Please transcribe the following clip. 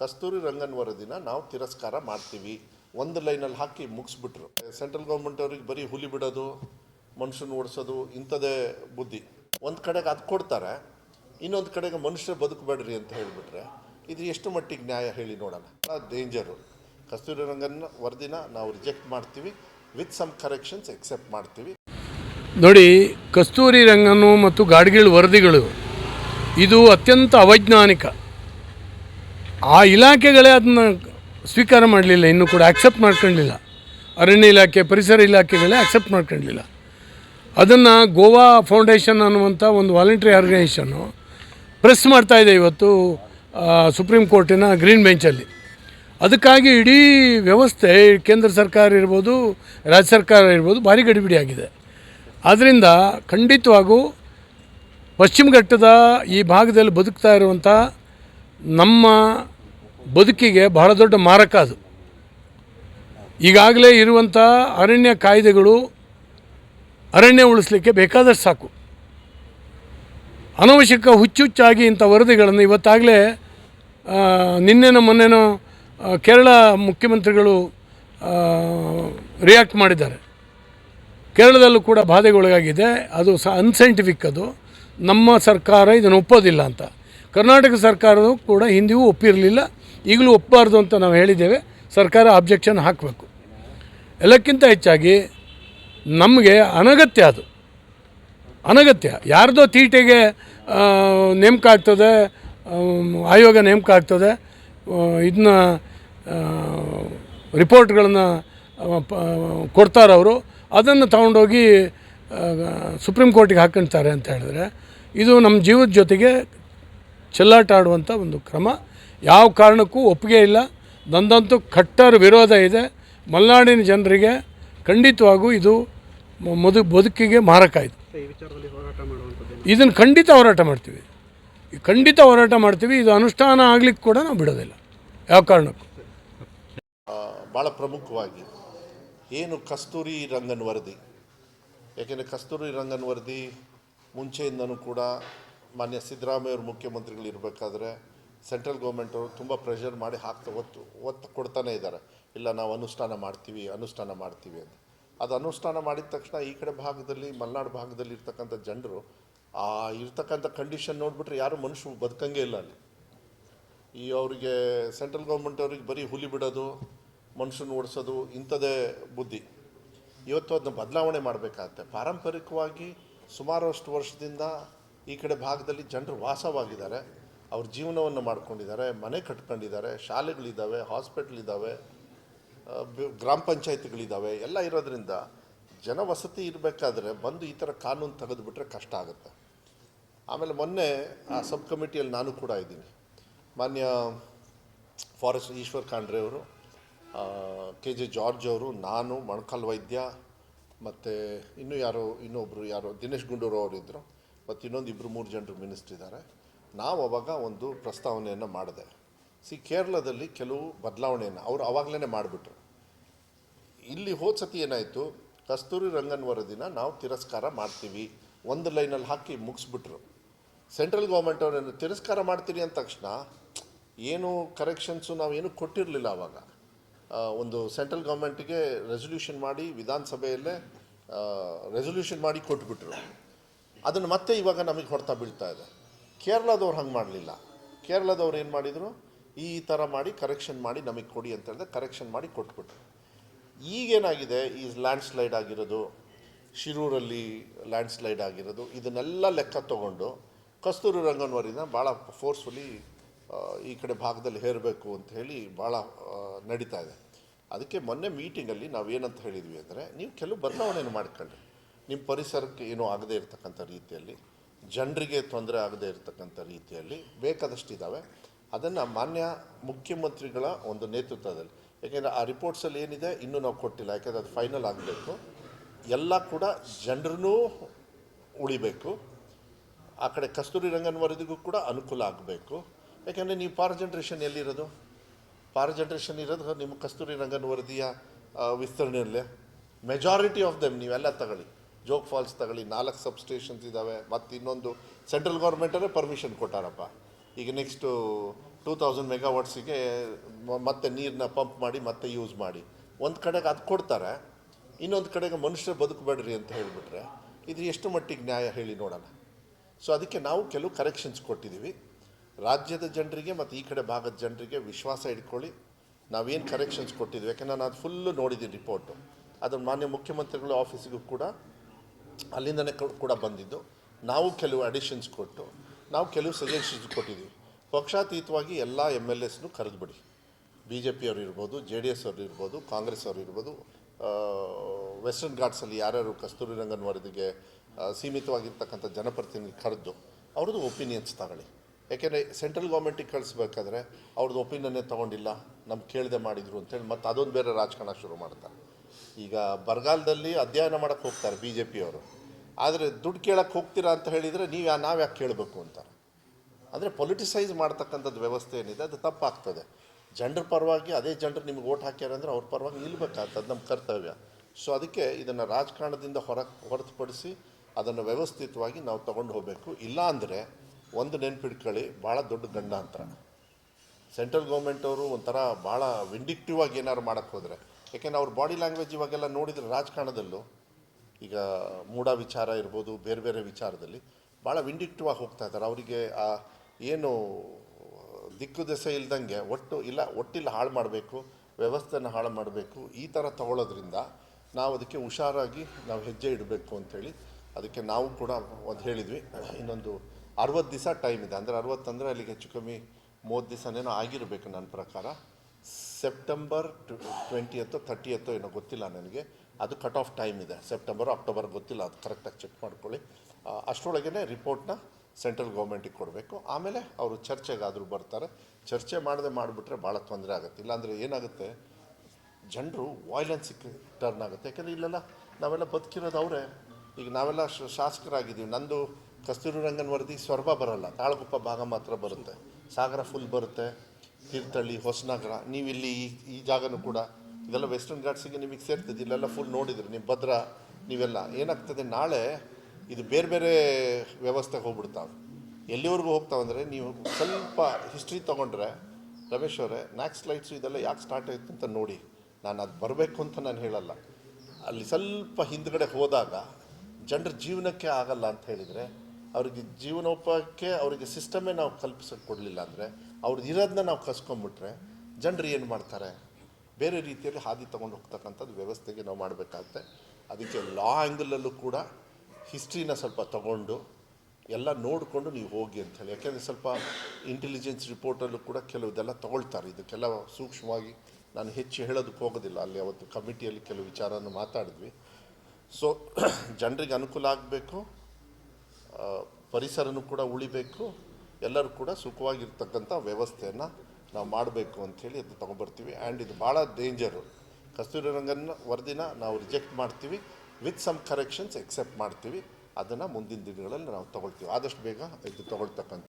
ಕಸ್ತೂರಿ ರಂಗನ್ ವರದಿನ ನಾವು ತಿರಸ್ಕಾರ ಮಾಡ್ತೀವಿ. ಒಂದು ಲೈನಲ್ಲಿ ಹಾಕಿ ಮುಗಿಸ್ಬಿಟ್ರು. ಸೆಂಟ್ರಲ್ ಗೌರ್ಮೆಂಟ್ ಅವ್ರಿಗೆ ಬರೀ ಹುಲಿ ಬಿಡೋದು, ಮನುಷ್ಯನ ಓಡಿಸೋದು ಇಂಥದೇ ಬುದ್ಧಿ. ಒಂದು ಕಡೆಗೆ ಅದು ಕೊಡ್ತಾರೆ, ಇನ್ನೊಂದು ಕಡೆಗೆ ಮನುಷ್ಯ ಬದುಕಬೇಡ್ರಿ ಅಂತ ಹೇಳಿಬಿಟ್ರೆ ಇದು ಎಷ್ಟು ಮಟ್ಟಿಗೆ ನ್ಯಾಯ ಹೇಳಿ ನೋಡೋಣ. ಡೇಂಜರು ಕಸ್ತೂರಿ ರಂಗನ್ ವರದಿನ ನಾವು ರಿಜೆಕ್ಟ್ ಮಾಡ್ತೀವಿ ವಿತ್ ಸಮ್ ಕರೆಕ್ಷನ್ಸ್ ಎಕ್ಸೆಪ್ಟ್ ಮಾಡ್ತೀವಿ. ನೋಡಿ, ಕಸ್ತೂರಿ ರಂಗನು ಮತ್ತು ಗಾಡ್ಗಿಳ್ ವರದಿಗಳು, ಇದು ಅತ್ಯಂತ ಅವೈಜ್ಞಾನಿಕ. ಆ ಇಲಾಖೆಗಳೇ ಅದನ್ನ ಸ್ವೀಕಾರ ಮಾಡಲಿಲ್ಲ, ಇನ್ನೂ ಕೂಡ ಆಕ್ಸೆಪ್ಟ್ ಮಾಡ್ಕೊಂಡಿಲ್ಲ. ಅರಣ್ಯ ಇಲಾಖೆ, ಪರಿಸರ ಇಲಾಖೆಗಳೇ ಆಕ್ಸೆಪ್ಟ್ ಮಾಡ್ಕೊಂಡಿಲ್ಲ. ಅದನ್ನು ಗೋವಾ ಫೌಂಡೇಶನ್ ಅನ್ನುವಂಥ ಒಂದು ವಾಲಂಟ್ರಿ ಆರ್ಗನೈಸೇಷನ್ನು ಪ್ರೆಸ್ ಮಾಡ್ತಾ ಇದೆ ಇವತ್ತು ಸುಪ್ರೀಂ ಕೋರ್ಟಿನ ಗ್ರೀನ್ ಬೆಂಚಲ್ಲಿ ಅದಕ್ಕಾಗಿ ಇಡೀ ವ್ಯವಸ್ಥೆ ಕೇಂದ್ರ ಸರ್ಕಾರ ಇರ್ಬೋದು, ರಾಜ್ಯ ಸರ್ಕಾರ ಇರ್ಬೋದು ಭಾರಿ ಗಡಿಬಿಡಿ ಆಗಿದೆ ಆದ್ದರಿಂದ ಖಂಡಿತವಾಗೂ ಪಶ್ಚಿಮ ಘಟ್ಟದ ಈ ಭಾಗದಲ್ಲಿ ಬದುಕ್ತಾ ಇರುವಂಥ ನಮ್ಮ ಬದುಕಿಗೆ ಬಹಳ ದೊಡ್ಡ ಮಾರಕ ಅದು. ಈಗಾಗಲೇ ಇರುವಂಥ ಅರಣ್ಯ ಕಾಯ್ದೆಗಳು ಅರಣ್ಯ ಉಳಿಸ್ಲಿಕ್ಕೆ ಬೇಕಾದಷ್ಟು ಸಾಕು. ಅನವಶ್ಯಕ ಹುಚ್ಚುಚ್ಚಾಗಿ ಇಂಥ ವರದಿಗಳನ್ನು ಇವತ್ತಾಗಲೇ ನಿನ್ನೆನೋ ಮೊನ್ನೆನೋ ಕೇರಳ ಮುಖ್ಯಮಂತ್ರಿಗಳು ರಿಯಾಕ್ಟ್ ಮಾಡಿದ್ದಾರೆ. ಕೇರಳದಲ್ಲೂ ಕೂಡ ಬಾಧೆಗೊಳಗಾಗಿದೆ. ಅದು ಸ ಅನ್ಸೈಂಟಿಫಿಕ್ ಅದು. ನಮ್ಮ ಸರ್ಕಾರ ಇದನ್ನು ಒಪ್ಪೋದಿಲ್ಲ ಅಂತ. ಕರ್ನಾಟಕ ಸರ್ಕಾರವು ಕೂಡ ಹಿಂದಿಯೂ ಒಪ್ಪಿರಲಿಲ್ಲ. ಈಗಲೂ ಒಪ್ಪಬಾರ್ದು ಅಂತ ನಾವು ಹೇಳಿದ್ದೇವೆ, ಸರ್ಕಾರ ಅಬ್ಜೆಕ್ಷನ್ ಹಾಕಬೇಕು. ಎಲ್ಲಕ್ಕಿಂತ ಹೆಚ್ಚಾಗಿ ನಮಗೆ ಅನಗತ್ಯ ಅದು. ಅನಗತ್ಯ. ಯಾರ್ದೋ ತೀಟೆಗೆ ನೇಮಕ ಆಗ್ತದೆ ಆಯೋಗ ನೇಮಕ ಆಗ್ತದೆ ಇದನ್ನ ರಿಪೋರ್ಟ್ಗಳನ್ನು ಕೊಡ್ತಾರೆ ಅದನ್ನು ತಗೊಂಡೋಗಿ ಸುಪ್ರೀಂ ಕೋರ್ಟಿಗೆ ಹಾಕೊಳ್ತಾರೆ ಅಂತ ಹೇಳಿದ್ರೆ, ಇದು ನಮ್ಮ ಜೀವದ ಜೊತೆಗೆ ಚೆಲ್ಲಾಟ ಆಡುವಂಥ ಒಂದು ಕ್ರಮ. ಯಾವ ಕಾರಣಕ್ಕೂ ಒಪ್ಪಿಗೆ ಇಲ್ಲ. ನಂದಂತೂ ಕಟ್ಟರ್ ವಿರೋಧ ಇದೆ. ಮಲೆನಾಡಿನ ಜನರಿಗೆ ಖಂಡಿತವಾಗೂ ಇದು ಮದು ಬದುಕಿಗೆ ಮಾರಕ ಇದು ಈ ವಿಚಾರದಲ್ಲಿ ಹೋರಾಟ ಮಾಡುವಂಥದ್ದು ಇದನ್ನು ಖಂಡಿತ ಹೋರಾಟ ಮಾಡ್ತೀವಿ. ಈ ಖಂಡಿತ ಹೋರಾಟ ಮಾಡ್ತೀವಿ. ಇದು ಅನುಷ್ಠಾನ ಆಗ್ಲಿಕ್ಕೆ ಕೂಡ ನಾವು ಬಿಡೋದಿಲ್ಲ. ಯಾವ ಕಾರಣಕ್ಕೂ. ಭಾಳ ಪ್ರಮುಖವಾಗಿ ಏನು ಕಸ್ತೂರಿ ರಂಗನ್ ವರದಿ? ಯಾಕೆಂದರೆ ಕಸ್ತೂರಿ ರಂಗನ್ ವರದಿ ಮುಂಚೆಯಿಂದನೂ ಕೂಡ ಮಾನ್ಯ ಸಿದ್ದರಾಮಯ್ಯವ್ರ ಮುಖ್ಯಮಂತ್ರಿಗಳು ಇರಬೇಕಾದ್ರೆ ಸೆಂಟ್ರಲ್ ಗೌರ್ಮೆಂಟವರು ತುಂಬ ಪ್ರೆಷರ್ ಮಾಡಿ ಹಾಕ್ತಾ ಒತ್ತು ಒತ್ತು ಕೊಡ್ತಾನೆ ಇದ್ದಾರೆ. ಇಲ್ಲ, ನಾವು ಅನುಷ್ಠಾನ ಮಾಡ್ತೀವಿ ಅನುಷ್ಠಾನ ಮಾಡ್ತೀವಿ ಅಂತ. ಅದು ಅನುಷ್ಠಾನ ಮಾಡಿದ ತಕ್ಷಣ ಈ ಕಡೆ ಭಾಗದಲ್ಲಿ, ಮಲೆನಾಡು ಭಾಗದಲ್ಲಿ ಇರ್ತಕ್ಕಂಥ ಜನರು, ಆ ಇರ್ತಕ್ಕಂಥ ಕಂಡೀಷನ್ ನೋಡಿಬಿಟ್ರೆ ಯಾರು ಮನುಷ್ಯ ಬದುಕಂಗೆ ಇಲ್ಲ ಅಲ್ಲಿ. ಈ ಅವರಿಗೆ, ಸೆಂಟ್ರಲ್ ಗೌರ್ಮೆಂಟ್ ಅವ್ರಿಗೆ ಬರೀ ಹುಲಿ ಬಿಡೋದು ಮನುಷ್ಯನ ಓಡಿಸೋದು ಇಂಥದೇ ಬುದ್ಧಿ. ಇವತ್ತು ಅದನ್ನ ಬದಲಾವಣೆ ಮಾಡಬೇಕಾಗತ್ತೆ. ಪಾರಂಪರಿಕವಾಗಿ ಸುಮಾರಷ್ಟು ವರ್ಷದಿಂದ ಈ ಕಡೆ ಭಾಗದಲ್ಲಿ ಜನರು ವಾಸವಾಗಿದ್ದಾರೆ. ಅವ್ರ ಜೀವನವನ್ನು ಮಾಡ್ಕೊಂಡಿದ್ದಾರೆ ಮನೆ ಕಟ್ಕೊಂಡಿದ್ದಾರೆ ಶಾಲೆಗಳಿದ್ದಾವೆ ಹಾಸ್ಪಿಟ್ಲ್ ಇದ್ದಾವೆ ಆ, ಬ- ಗ್ರಾಮ ಪಂಚಾಯತ್ಗಳಿದ್ದಾವೆ ಎಲ್ಲ ಇರೋದ್ರಿಂದ ಜನವಸತಿ ಇರಬೇಕಾದ್ರೆ ಬಂದು ಈ ಥರ ಕಾನೂನು ತೆಗೆದುಬಿಟ್ರೆ ಕಷ್ಟ ಆಗುತ್ತೆ. ಆಮೇಲೆ ಮೊನ್ನೆ ಆ ಸಬ್ ಕಮಿಟಿಯಲ್ಲಿ ನಾನು ಕೂಡ ಇದ್ದೀನಿ. ಮಾನ್ಯ ಫಾರೆಸ್ಟ್ ಈಶ್ವರ್ ಖಾಂಡ್ರೆ ಅವರು ಕೆ ಜೆ ಜಾರ್ಜ್ ಅವರು ನಾನು ಮೊಣಕಾಲ್ ವೈದ್ಯ ಮತ್ತು ಇನ್ನೂ ಯಾರೋ ಇನ್ನೊಬ್ಬರು ಯಾರೋ ದಿನೇಶ್ ಗುಂಡೂರು ಅವರಿದ್ದರು ಮತ್ತು ಇನ್ನೊಂದು ಇಬ್ಬರು ಮೂರು ಜನರು ಮಿನಿಸ್ಟ್ರ್ ಇದ್ದಾರೆ ನಾವು ಅವಾಗ ಒಂದು ಪ್ರಸ್ತಾವನೆಯನ್ನು ಮಾಡಿದೆ. ಸಿ, ಕೇರಳದಲ್ಲಿ ಕೆಲವು ಬದಲಾವಣೆಯನ್ನು ಅವರು ಆವಾಗಲೇ ಮಾಡಿಬಿಟ್ರು. ಇಲ್ಲಿ ಹೋದ ಸತಿ ಏನಾಯಿತು, ಕಸ್ತೂರಿ ರಂಗನ್ ವರದಿನ ನಾವು ತಿರಸ್ಕಾರ ಮಾಡ್ತೀವಿ, ಒಂದು ಲೈನಲ್ಲಿ ಹಾಕಿ ಮುಗಿಸ್ಬಿಟ್ರು. ಸೆಂಟ್ರಲ್ ಗೌರ್ಮೆಂಟ್ ಅವರನ್ನು ತಿರಸ್ಕಾರ ಮಾಡ್ತೀರಿ ಅಂದ ತಕ್ಷಣ ಏನು ಕರೆಕ್ಷನ್ಸು ನಾವೇನು ಕೊಟ್ಟಿರಲಿಲ್ಲ ಅವಾಗ. ಒಂದು ಸೆಂಟ್ರಲ್ ಗೌರ್ಮೆಂಟಿಗೆ ರೆಸೊಲ್ಯೂಷನ್ ಮಾಡಿ ವಿಧಾನಸಭೆಯಲ್ಲೇ ರೆಸೊಲ್ಯೂಷನ್ ಮಾಡಿ ಕೊಟ್ಬಿಟ್ರು. ಅದನ್ನು ಮತ್ತೆ ಇವಾಗ ನಮಗೆ ಹೊಡ್ತಾ ಬೀಳ್ತಾ ಇದೆ. ಕೇರಳದವ್ರು ಹಂಗೆ ಮಾಡಲಿಲ್ಲ. ಕೇರಳದವ್ರು ಏನು ಮಾಡಿದರು? ಈ ಥರ ಮಾಡಿ ಕರೆಕ್ಷನ್ ಮಾಡಿ ನಮಗೆ ಕೊಡಿ ಅಂತ ಹೇಳಿದ್ರೆ ಕರೆಕ್ಷನ್ ಮಾಡಿ ಕೊಟ್ಬಿಟ್ರು. ಈಗೇನಾಗಿದೆ? ಈ ಲ್ಯಾಂಡ್ ಸ್ಲೈಡ್ ಆಗಿರೋದು, ಶಿರೂರಲ್ಲಿ ಲ್ಯಾಂಡ್ ಸ್ಲೈಡ್ ಆಗಿರೋದು, ಇದನ್ನೆಲ್ಲ ಲೆಕ್ಕ ತಗೊಂಡು ಕಸ್ತೂರಿ ರಂಗನ್ವರಿನ ಭಾಳ ಫೋರ್ಸ್ಫುಲಿ ಈ ಕಡೆ ಭಾಗದಲ್ಲಿ ಹೇರಬೇಕು ಅಂತ ಹೇಳಿ ಭಾಳ ನಡೀತಾ ಇದೆ. ಅದಕ್ಕೆ ಮೊನ್ನೆ ಮೀಟಿಂಗಲ್ಲಿ ನಾವು ಏನಂತ ಹೇಳಿದ್ವಿ ಅಂದರೆ, ನೀವು ಕೆಲವು ಬದಲಾವಣೆಯನ್ನು ಮಾಡ್ಕೊಂಡ್ರಿ. ನಿಮ್ಮ ಪರಿಸರಕ್ಕೆ ಏನೂ ಆಗದೇ ಇರತಕ್ಕಂಥ ರೀತಿಯಲ್ಲಿ ಜನರಿಗೆ ತೊಂದರೆ ಆಗದೇ ಇರತಕ್ಕಂಥ ರೀತಿಯಲ್ಲಿ ಬೇಕಾದಷ್ಟು ಇದ್ದಾವೆ ಅದನ್ನು ಮಾನ್ಯ ಮುಖ್ಯಮಂತ್ರಿಗಳ ಒಂದು ನೇತೃತ್ವದಲ್ಲಿ, ಯಾಕೆಂದರೆ ಆ ರಿಪೋರ್ಟ್ಸಲ್ಲಿ ಏನಿದೆ ಇನ್ನೂ ನಾವು ಕೊಟ್ಟಿಲ್ಲ, ಯಾಕೆಂದರೆ ಅದು ಫೈನಲ್ ಆಗಬೇಕು. ಎಲ್ಲ ಕೂಡ ಜನರನ್ನೂ ಉಳಿಬೇಕು. ಆ ಕಡೆ ಕಸ್ತೂರಿ ರಂಗನ್ ವರದಿಗೂ ಕೂಡ ಅನುಕೂಲ ಆಗಬೇಕು. ಯಾಕೆಂದರೆ ನೀವು ಪಾರ್ ಜನ್ರೇಷನ್ ಎಲ್ಲಿರೋದು? ಪಾರ್ ಜನ್ರೇಷನ್ ಇರೋದು ನಿಮ್ಮ ಕಸ್ತೂರಿ ರಂಗನ್ ವರದಿಯ ವಿಸ್ತರಣೆಯಲ್ಲೇ. ಮೆಜಾರಿಟಿ ಆಫ್ ದೆಮ್ ನೀವೆಲ್ಲ ತಗೊಳ್ಳಿ. ಜೋಗ್ ಫಾಲ್ಸ್ ತಗೊಳ್ಳಿ, ನಾಲ್ಕು ಸಬ್ ಸ್ಟೇಷನ್ಸ್ ಇದ್ದಾವೆ ಮತ್ತು ಇನ್ನೊಂದು ಸೆಂಟ್ರಲ್ ಗೌರ್ಮೆಂಟರೇ ಪರ್ಮಿಷನ್ ಕೊಟ್ಟಾರಪ್ಪ. ಈಗ ನೆಕ್ಸ್ಟು ಟೂ ತೌಸಂಡ್ ಮೆಗಾವಾಟ್ಸಿಗೆ ಮತ್ತೆ ನೀರನ್ನ ಪಂಪ್ ಮಾಡಿ, ಮತ್ತೆ ಯೂಸ್ ಮಾಡಿ. ಒಂದು ಕಡೆಗೆ ಅದು ಕೊಡ್ತಾರೆ, ಇನ್ನೊಂದು ಕಡೆಗೆ ಮನುಷ್ಯರು ಬದುಕಬೇಡ್ರಿ ಅಂತ ಹೇಳಿಬಿಟ್ರೆ ಇದು ಎಷ್ಟು ಮಟ್ಟಿಗೆ ನ್ಯಾಯ ಹೇಳಿ ನೋಡೋಣ. ಸೊ ಅದಕ್ಕೆ ನಾವು ಕೆಲವು ಕರೆಕ್ಷನ್ಸ್ ಕೊಟ್ಟಿದ್ದೀವಿ ರಾಜ್ಯದ ಜನರಿಗೆ ಮತ್ತು ಈ ಕಡೆ ಭಾಗದ ಜನರಿಗೆ ವಿಶ್ವಾಸ ಇಟ್ಕೊಳ್ಳಿ. ನಾವೇನು ಕರೆಕ್ಷನ್ಸ್ ಕೊಟ್ಟಿದ್ವಿ, ಯಾಕೆಂದ್ರೆ ನಾನು ಅದು ಫುಲ್ಲು ನೋಡಿದ್ದೀನಿ ರಿಪೋರ್ಟು ಅದನ್ನು ಮಾನ್ಯ ಮುಖ್ಯಮಂತ್ರಿಗಳ ಆಫೀಸಿಗೂ ಕೂಡ ಅಲ್ಲಿಂದನೇ ಕೂಡ ಬಂದಿದ್ದು. ನಾವು ಕೆಲವು ಅಡಿಷನ್ಸ್ ಕೊಟ್ಟು ನಾವು ಕೆಲವು ಸಜೆಷನ್ಸ್ ಕೊಟ್ಟಿದ್ದೀವಿ. ಪಕ್ಷಾತೀತವಾಗಿ ಎಲ್ಲ ಎಂ ಎಲ್ ಎಸ್ನು ಕರೆದುಬಿಡಿ. ಬಿ ಜೆ ಪಿಯವರು ಇರ್ಬೋದು ಜೆ ಡಿ ಎಸ್ ಅವರು ಇರ್ಬೋದು ಕಾಂಗ್ರೆಸ್ ಅವರು ಇರ್ಬೋದು ವೆಸ್ಟರ್ನ್ ಘಾಟ್ಸಲ್ಲಿ ಯಾರ್ಯಾರು ಕಸ್ತೂರಿ ರಂಗನ್ ವರದಿಗೆ ಆ, ಸೀಮಿತವಾಗಿರ್ತಕ್ಕಂಥ ಜನಪ್ರತಿನಿಧಿ ಕರೆದು ಅವ್ರದ್ದು ಒಪಿನಿಯನ್ಸ್ ತಗೊಳ್ಳಿ. ಯಾಕೆಂದರೆ ಸೆಂಟ್ರಲ್ ಗೌರ್ಮೆಂಟಿಗೆ ಕಳಿಸ್ಬೇಕಾದ್ರೆ ಅವ್ರದ್ದು ಒಪಿನಿಯನ್ನೇ ತೊಗೊಂಡಿಲ್ಲ ನಮ್ಗೆ ಕೇಳದೆ ಮಾಡಿದ್ರು ಅಂತೇಳಿ ಮತ್ತೆ ಅದೊಂದು ಬೇರೆ ರಾಜಕಾರಣ ಶುರು ಮಾಡ್ತಾರೆ. ಈಗ ಬರಗಾಲದಲ್ಲಿ ಅಧ್ಯಯನ ಮಾಡಕ್ಕೆ ಹೋಗ್ತಾರೆ ಬಿ ಜೆ ಪಿಯವರು ಆದರೆ ದುಡ್ಡು ಕೇಳಕ್ಕೆ ಹೋಗ್ತೀರಾ ಅಂತ ಹೇಳಿದರೆ ನೀವು ನಾವು ಯಾಕೆ ಕೇಳಬೇಕು ಅಂತಾರೆ ಅಂದರೆ ಪೊಲಿಟಿಸೈಸ್ ಮಾಡ್ತಕ್ಕಂಥದ್ದು ವ್ಯವಸ್ಥೆ ಏನಿದೆ, ಅದು ತಪ್ಪಾಗ್ತದೆ. ಜನರ ಪರವಾಗಿ ಅದೇ ಜನರು ನಿಮ್ಗೆ ಓಟ್ ಹಾಕ್ಯಾರ ಅಂದರೆ ಅವ್ರ ಪರವಾಗಿ ನಿಲ್ಬೇಕಾಗ್ತದೆ ನಮ್ಮ ಕರ್ತವ್ಯ. ಸೊ ಅದಕ್ಕೆ ಇದನ್ನು ರಾಜಕಾರಣದಿಂದ ಹೊರ, ಹೊರತುಪಡಿಸಿ ಅದನ್ನು ವ್ಯವಸ್ಥಿತವಾಗಿ ನಾವು ತಗೊಂಡು ಹೋಗಬೇಕು. ಇಲ್ಲ ಅಂದರೆ ಒಂದು ನೆನ್ಪಿಟ್ಕೊಳ್ಳಿ ಭಾಳ ದೊಡ್ಡ ಗಂಡಾಂತರ. ಸೆಂಟ್ರಲ್ ಗೌರ್ಮೆಂಟ್ ಅವರು ಒಂಥರ ಭಾಳ ವಿಂಡಿಕ್ಟಿವ್ ಆಗಿ ಏನಾದ್ರು ಮಾಡೋಕ್ಕೆ ಹೋದರೆ. ಯಾಕೆಂದ್ರೆ ಅವ್ರ ಬಾಡಿ ಲ್ಯಾಂಗ್ವೇಜ್ ಇವಾಗೆಲ್ಲ ನೋಡಿದರೆ ರಾಜಕಾರಣದಲ್ಲೂ ಈಗ ಮೂಢ ವಿಚಾರ ಇರ್ಬೋದು, ಬೇರೆ ಬೇರೆ ವಿಚಾರದಲ್ಲಿ ಭಾಳ ವಿಂಡಿಕ್ಟಿವ್ ಆಗಿ ಹೋಗ್ತಾ ಇದ್ದಾರೆ. ಅವರಿಗೆ ಆ ಏನು ದಿಕ್ಕು ದೆಸೆ ಇಲ್ದಂಗೆ ಒಟ್ಟು ಇಲ್ಲ, ಒಟ್ಟಿಲ್ಲ ಹಾಳು ಮಾಡಬೇಕು, ವ್ಯವಸ್ಥೆನ ಹಾಳು ಮಾಡಬೇಕು ಈ ಥರ ತಗೊಳ್ಳೋದ್ರಿಂದ ನಾವು ಅದಕ್ಕೆ ಹುಷಾರಾಗಿ ನಾವು ಹೆಜ್ಜೆ ಇಡಬೇಕು ಅಂಥೇಳಿ ಅದಕ್ಕೆ ನಾವು ಕೂಡ ಒಂದು ಹೇಳಿದ್ವಿ. ಇನ್ನೊಂದು ಅರವತ್ತು ದಿವಸ ಟೈಮ್ ಇದೆ. ಅಂದರೆ ಅರವತ್ತಂದರೆ ಅಲ್ಲಿಗೆ ಹೆಚ್ಚು ಕಮ್ಮಿ ಮೂವತ್ತು ದಿವಸನೇನೋ ಆಗಿರಬೇಕು ನನ್ನ ಪ್ರಕಾರ. ಸೆಪ್ಟೆಂಬರ್ ಟ್ವೆಂಟಿಯತ್ತೋ ಥರ್ಟಿಯತ್ತೋ ಏನೋ ಗೊತ್ತಿಲ್ಲ ನನಗೆ. ಅದು ಕಟ್ ಆಫ್ ಟೈಮ್ ಇದೆ. ಸೆಪ್ಟೆಂಬರ್ ಅಕ್ಟೋಬರ್ ಗೊತ್ತಿಲ್ಲ. ಅದು ಕರೆಕ್ಟಾಗಿ ಚೆಕ್ ಮಾಡ್ಕೊಳ್ಳಿ. ಅಷ್ಟರೊಳಗೇ ರಿಪೋರ್ಟ್ನ ಸೆಂಟ್ರಲ್ ಗೌರ್ಮೆಂಟಿಗೆ ಕೊಡಬೇಕು. ಆಮೇಲೆ ಅವರು ಚರ್ಚೆಗಾದರೂ ಬರ್ತಾರೆ. ಚರ್ಚೆ ಮಾಡದೆ ಮಾಡಿಬಿಟ್ರೆ ಭಾಳ ತೊಂದರೆ ಆಗುತ್ತೆ. ಇಲ್ಲಾಂದರೆ ಏನಾಗುತ್ತೆ? ಜನರು ವಾಯ್ಲೆನ್ಸಿಗೆ ಟರ್ನ್ ಆಗುತ್ತೆ. ಯಾಕೆಂದರೆ ಇಲ್ಲೆಲ್ಲ ನಾವೆಲ್ಲ ಬದುಕಿರೋದು ಅವರೇ. ಈಗ ನಾವೆಲ್ಲ ಶಾಸಕರಾಗಿದ್ದೀವಿ. ನಂದು ಕಸ್ತೂರಿ ರಂಗನ್ ವರದಿ ಸ್ವರ್ಭ ಬರೋಲ್ಲ. ತಾಳಗುಪ್ಪ ಭಾಗ ಮಾತ್ರ ಬರುತ್ತೆ. ಸಾಗರ ಫುಲ್ ಬರುತ್ತೆ. ತೀರ್ಥಹಳ್ಳಿ ಹೊಸನಗರ ನೀವು ಇಲ್ಲಿ ಈ ಈ ಜಾಗನೂ ಕೂಡ ಇದೆಲ್ಲ ವೆಸ್ಟರ್ನ್ ಘಾಟ್ಸಿಗೆ ನಿಮಗೆ ಸೇರ್ತದೆ. ಇಲ್ಲೆಲ್ಲ ಫುಲ್ ನೋಡಿದ್ರಿ, ನೀವು ಭದ್ರ, ನೀವೆಲ್ಲ. ಏನಾಗ್ತದೆ, ನಾಳೆ ಇದು ಬೇರೆ ಬೇರೆ ವ್ಯವಸ್ಥೆಗೆ ಹೋಗ್ಬಿಡ್ತಾವೆ. ಎಲ್ಲಿವರೆಗೂ ಹೋಗ್ತಾವಂದರೆ ನೀವು ಸ್ವಲ್ಪ ಹಿಸ್ಟ್ರಿ ತೊಗೊಂಡ್ರೆ, ರಮೇಶ್ ಅವರೇ ನ್ಯಾಕ್ಸ್ ಲೈಟ್ಸು ಇದೆಲ್ಲ ಯಾಕೆ ಸ್ಟಾರ್ಟ್ ಆಯಿತು ಅಂತ ನೋಡಿ. ನಾನು ಅದು ಬರಬೇಕು ಅಂತ ನಾನು ಹೇಳಲ್ಲ. ಅಲ್ಲಿ ಸ್ವಲ್ಪ ಹಿಂದ್ಗಡೆ ಹೋದಾಗ, ಜನರ ಜೀವನಕ್ಕೆ ಆಗಲ್ಲ ಅಂತ ಹೇಳಿದರೆ, ಅವರಿಗೆ ಜೀವನೋಪಾಯಕ್ಕೆ ಅವರಿಗೆ ಸಿಸ್ಟಮೇ ನಾವು ಕಲ್ಪಿಸೋಕೆ ಕೊಡಲಿಲ್ಲ ಅಂದರೆ ಅವ್ರದ್ದು ಇರೋದನ್ನ ನಾವು ಕಸ್ಕೊಂಡ್ಬಿಟ್ರೆ ಜನರು ಏನು ಮಾಡ್ತಾರೆ? ಬೇರೆ ರೀತಿಯಲ್ಲಿ ಹಾದಿ ತೊಗೊಂಡು ಹೋಗ್ತಕ್ಕಂಥದ್ದು ವ್ಯವಸ್ಥೆಗೆ ನಾವು ಮಾಡಬೇಕಾಗುತ್ತೆ. ಅದಕ್ಕೆ ಲಾ ಆ್ಯಂಗಲಲ್ಲೂ ಕೂಡ ಹಿಸ್ಟ್ರಿನ ಸ್ವಲ್ಪ ತಗೊಂಡು ಎಲ್ಲ ನೋಡಿಕೊಂಡು ನೀವು ಹೋಗಿ ಅಂತ ಹೇಳಿ. ಯಾಕೆಂದರೆ ಸ್ವಲ್ಪ ಇಂಟೆಲಿಜೆನ್ಸ್ ರಿಪೋರ್ಟಲ್ಲೂ ಕೂಡ ಕೆಲವುದೆಲ್ಲ ತಗೊಳ್ತಾರೆ. ಇದಕ್ಕೆಲ್ಲ ಸೂಕ್ಷ್ಮವಾಗಿ ನಾನು ಹೆಚ್ಚು ಹೇಳೋದಕ್ಕೆ ಹೋಗೋದಿಲ್ಲ. ಅಲ್ಲಿ ಅವತ್ತು ಕಮಿಟಿಯಲ್ಲಿ ಕೆಲವು ವಿಚಾರನ ಮಾತಾಡಿದ್ವಿ. ಸೊ ಜನರಿಗೆ ಅನುಕೂಲ ಆಗಬೇಕು ಪರಿಸರನೂ ಕೂಡ ಉಳಿಬೇಕು. ಎಲ್ಲರೂ ಕೂಡ ಸುಖವಾಗಿರ್ತಕ್ಕಂಥ ವ್ಯವಸ್ಥೆಯನ್ನು ನಾವು ಮಾಡಬೇಕು ಅಂಥೇಳಿ ಅದು ತೊಗೊಂಡ್ಬರ್ತೀವಿ. ಆ್ಯಂಡ್ ಇದು ಭಾಳ ಡೇಂಜರು ಕಸ್ತೂರಿ ರಂಗನ ವರದಿನ ನಾವು ರಿಜೆಕ್ಟ್ ಮಾಡ್ತೀವಿ. ವಿತ್ ಸಮ್ ಕರೆಕ್ಷನ್ಸ್ ಎಕ್ಸೆಪ್ಟ್ ಮಾಡ್ತೀವಿ. ಅದನ್ನು ಮುಂದಿನ ದಿನಗಳಲ್ಲಿ ನಾವು ತೊಗೊಳ್ತೀವಿ. ಆದಷ್ಟು ಬೇಗ ಇದು ತೊಗೊಳ್ತಕ್ಕಂಥ